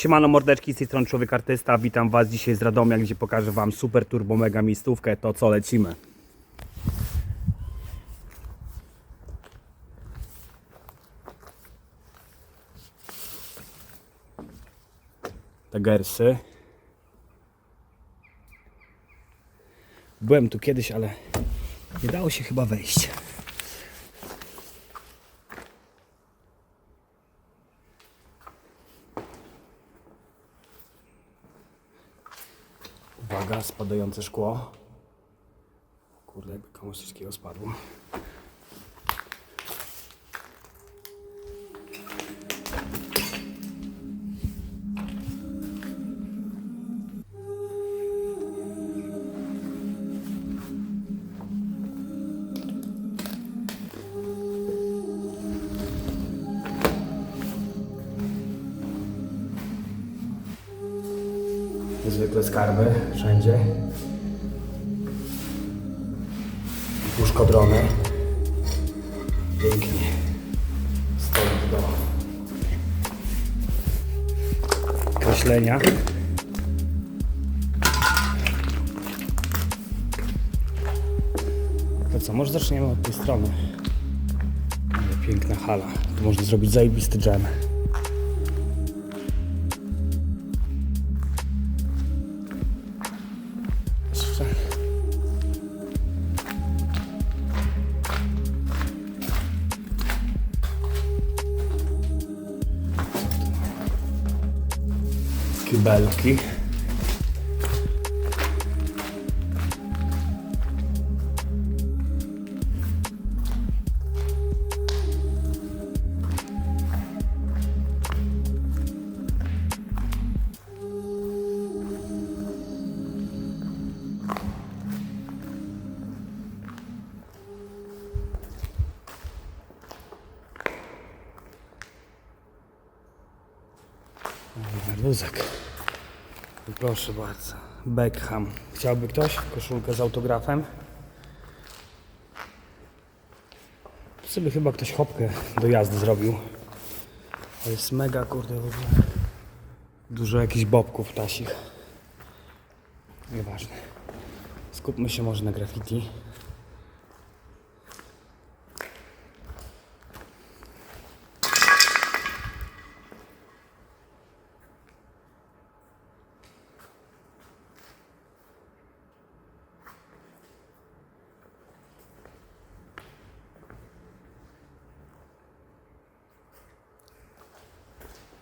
Siemano mordeczki, z tej strony Człowiek Artysta. Witam Was dzisiaj z Radomia, gdzie pokażę Wam super turbo mega miejscówkę. To co, lecimy. Te gersy. Byłem tu kiedyś, ale nie dało się chyba wejść. Spadające szkło. Kurde, jakby komuś coś takiego Zwykle skarby wszędzie. Łóżko drony. Pięknie. Stolik do kreślenia. To co, może zaczniemy od tej strony. Piękna hala. Tu można zrobić zajebisty dżem. più bello qui Luzak. Proszę bardzo. Beckham. Chciałby ktoś koszulkę z autografem? Sobie chyba ktoś hopkę do jazdy zrobił. To jest mega kurde w ogóle. Dużo jakichś bobków tasich. Nieważne. Skupmy się może na graffiti.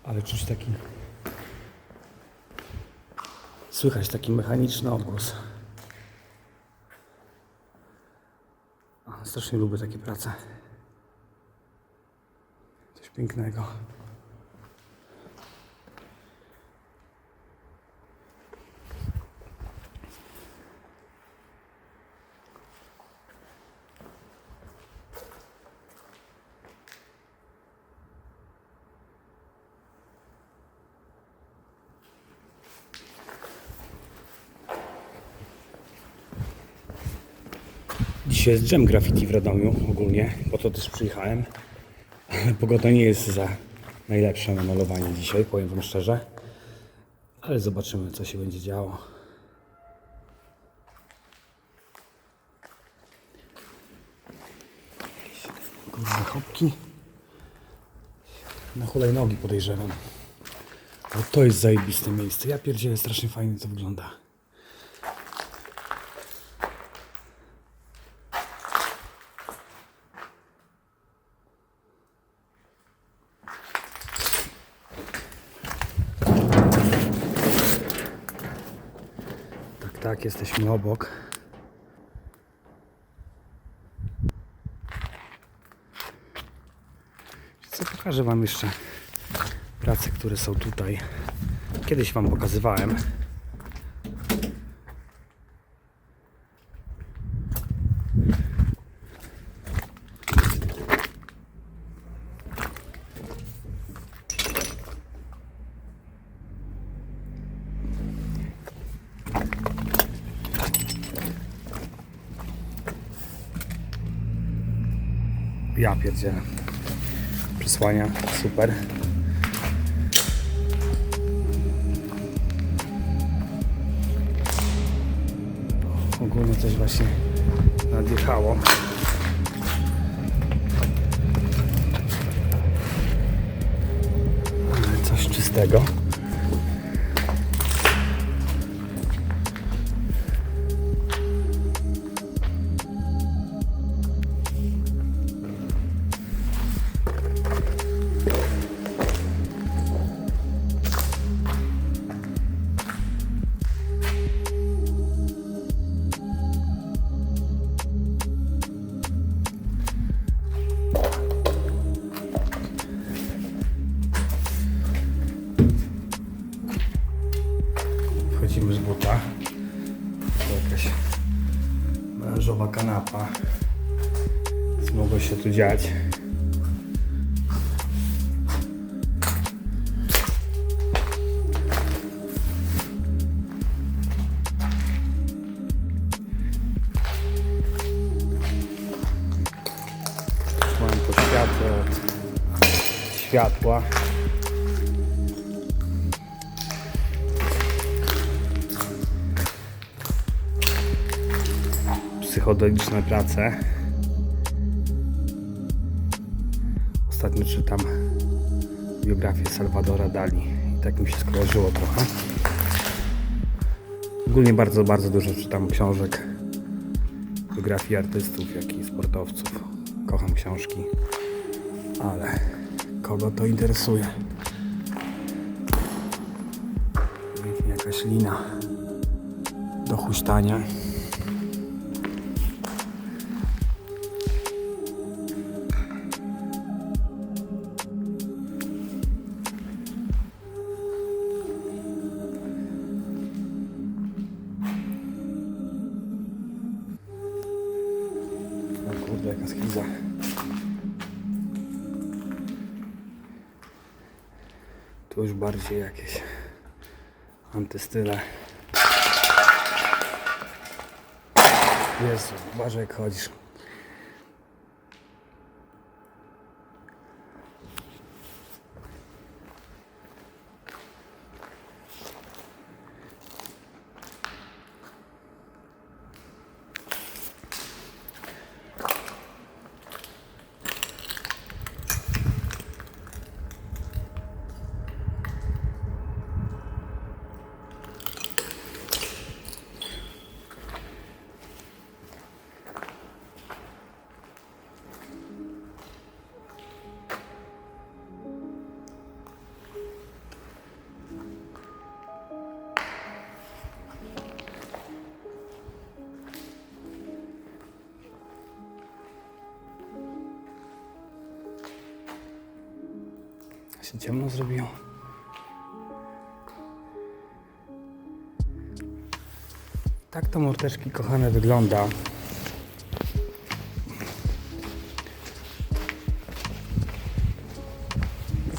Ale czuć taki. Słychać taki mechaniczny odgłos. Strasznie lubię takie prace. Coś pięknego. Dzisiaj jest dżem graffiti w Radomiu ogólnie, po to też przyjechałem. Pogoda nie jest za najlepsza na malowanie dzisiaj, powiem Wam szczerze. Ale zobaczymy, co się będzie działo. Kurde, chopki. Na hulajnogi podejrzewam. O, to jest zajebiste miejsce. Ja pierdzielę, strasznie fajnie to wygląda. Tak, jesteśmy obok. Co pokażę Wam jeszcze prace, które są tutaj. Kiedyś Wam pokazywałem. Ja pierdzielę. Przysłania, super. Ogólnie coś właśnie nadjechało. Coś czystego. Mogło się tu dziać? Mam poświatę od światła. Psychodeliczne prace. Ostatnio czytam biografię Salvadora Dali i tak mi się skojarzyło trochę. Ogólnie bardzo, bardzo dużo czytam książek, biografii artystów, jak i sportowców. Kocham książki, ale kogo to interesuje? Jakaś lina do huśtania. Tu już bardziej jakieś antystyle. Jezu, uważaj jak chodzisz. Się ciemno zrobiło. Tak to mordeczki kochane wygląda.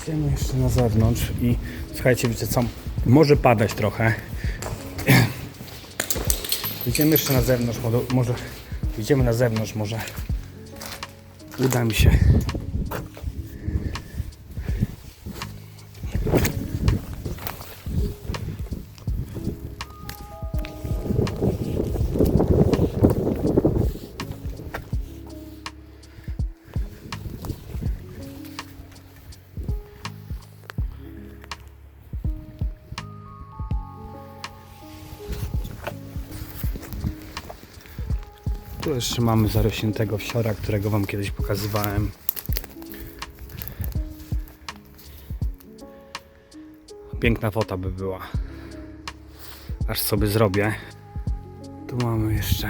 Idziemy jeszcze na zewnątrz i słuchajcie, wiecie co? Może padać trochę. Idziemy jeszcze na zewnątrz, może, może idziemy na zewnątrz, może uda mi się Tu jeszcze mamy zarośniętego wsiora, którego Wam kiedyś pokazywałem. Piękna fota by była. Aż sobie zrobię. Tu mamy jeszcze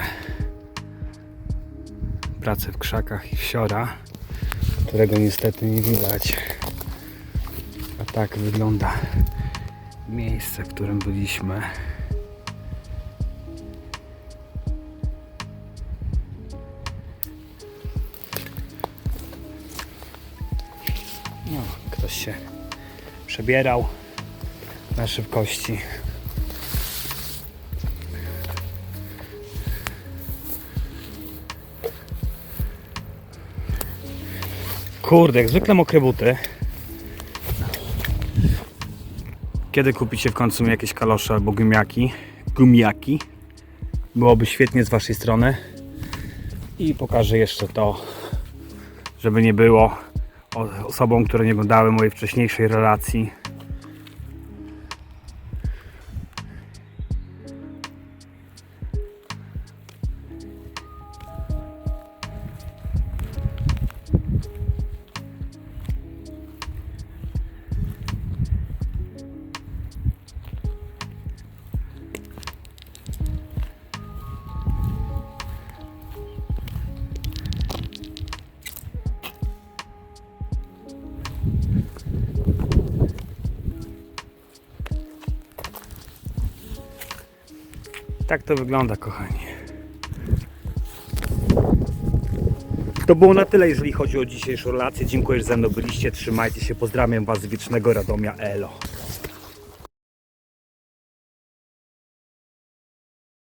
pracę w krzakach i wsiora, którego niestety nie widać. A tak wygląda miejsce, w którym byliśmy. No, ktoś się przebierał na szybkości. Kurde, jak zwykle mokre buty. Kiedy kupicie w końcu jakieś kalosze albo gumiaki? Gumiaki? byłoby świetnie z Waszej strony. I pokażę jeszcze to, żeby nie było osobom, które nie oglądały mojej wcześniejszej relacji. Tak to wygląda, kochani. To było na tyle, jeżeli chodzi o dzisiejszą relację. Dziękuję, że ze mną byliście. Trzymajcie się. Pozdrawiam Was z wiecznego Radomia. Elo.